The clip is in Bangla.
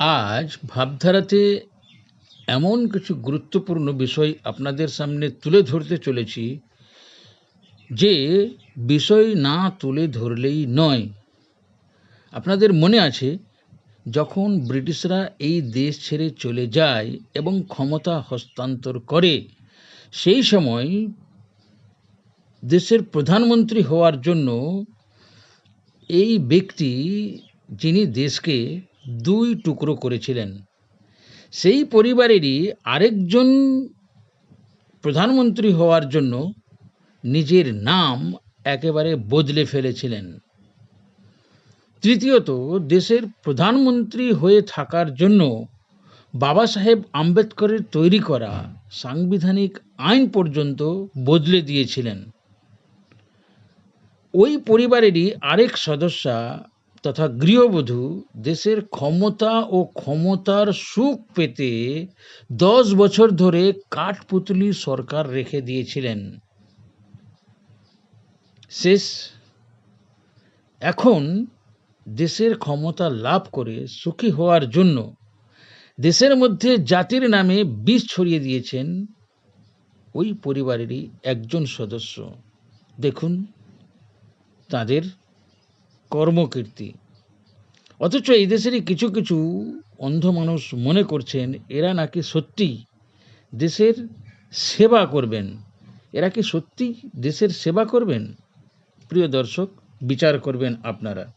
আজ ভাবধারাতে এমন কিছু গুরুত্বপূর্ণ বিষয় আপনাদের সামনে তুলে ধরতে চলেছি, যে বিষয় না তুলে ধরলেই নয়। আপনাদের মনে আছে, যখন ব্রিটিশরা এই দেশ ছেড়ে চলে যায় এবং ক্ষমতা হস্তান্তর করে, সেই সময় দেশের প্রধানমন্ত্রী হওয়ার জন্য এই ব্যক্তি, যিনি দেশকে দুই টুকরো করেছিলেন। সেই পরিবারেরই আরেকজন প্রধানমন্ত্রী হওয়ার জন্য নিজের নাম একেবারে বদলে ফেলেছিলেন। তৃতীয়ত, দেশের প্রধানমন্ত্রী হয়ে থাকার জন্য বাবা সাহেব আম্বেদকরের তৈরি করা সাংবিধানিক আইন পর্যন্ত বদলে দিয়েছিলেন। ওই পরিবারেরই আরেক সদস্যা তথা গৃহবধূ দেশের ক্ষমতা ও ক্ষমতার সুখ পেতে দশ বছর ধরে কাঠপুতলি সরকার রেখে দিয়েছিলেন। শেষ। এখন দেশের ক্ষমতা লাভ করে সুখী হওয়ার জন্য দেশের মধ্যে জাতির নামে বিষ ছড়িয়ে দিয়েছেন ওই পরিবারেরই একজন সদস্য। দেখুন, তাদের কর্মকীর্তি। অথচ এই দেশেরই কিছু কিছু অন্ধ মানুষ মনে করছেন, এরা নাকি সত্যি দেশের সেবা করবেন। এরা কি সত্যি দেশের সেবা করবেন? প্রিয় দর্শক, বিচার করবেন আপনারা।